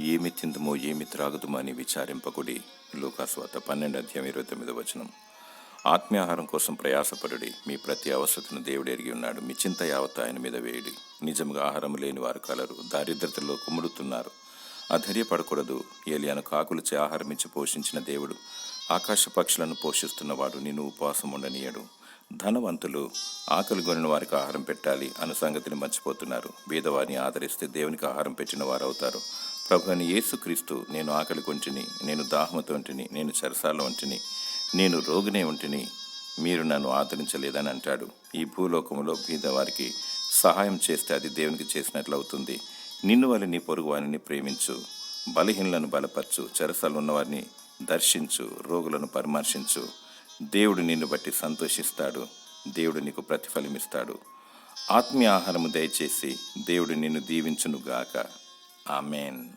ఏమి తిందుమో ఏమి త్రాగుదుమో అని విచారింపకుడి లూకాస్వాత పన్నెండు అధ్యాయం ఇరవై తొమ్మిది వచనం. ఆత్మీయాహారం కోసం ప్రయాసపడుడి. మీ ప్రతి అవసరతను దేవుడు ఎరిగి ఉన్నాడు. మీ చింత యావత్ ఆయన మీద వేయుడి. నిజంగా ఆహారం లేని వారు కలరు. దారిద్రతలో కుమ్ముడుతున్నారు. అధైర్యపడకూడదు. ఏలియాను కాకులచే ఆహారం ఇచ్చి పోషించిన దేవుడు. ఆకాశ పక్షులను పోషిస్తున్నవాడు. నిన్ను ఉపవాసం ఉండనీయడు ధనవంతులు ఆకలి కొనిన వారికి ఆహారం పెట్టాలి అన్న సంగతిని మర్చిపోతున్నారు. బీదవారిని ఆదరిస్తే దేవునికి ఆహారం పెట్టిన వారు అవుతారు ప్రభు అని యేసుక్రీస్తు నేను ఆకలి కొంటిని నేను దాహమతో ఉంటిని నేను చెరసాల ఉంటిని నేను రోగినే ఉంటిని మీరు నన్ను ఆదరించలేదని అంటాడు. ఈ భూలోకంలో బీదవారికి సహాయం చేస్తే అది దేవునికి చేసినట్లు అవుతుంది నిన్ను వల్ల నీ పొరుగు వారిని ప్రేమించు బలహీనలను బలపరచు చెరసాలు ఉన్నవారిని దర్శించు రోగులను పరామర్శించు దేవుడు నిన్ను బట్టి సంతోషిస్తాడు. దేవుడు నీకు ప్రతిఫలమిస్తాడు. ఆత్మీయ ఆహారము దయచేసి దేవుడు నిన్ను దీవించునుగాక. ఆమెన్.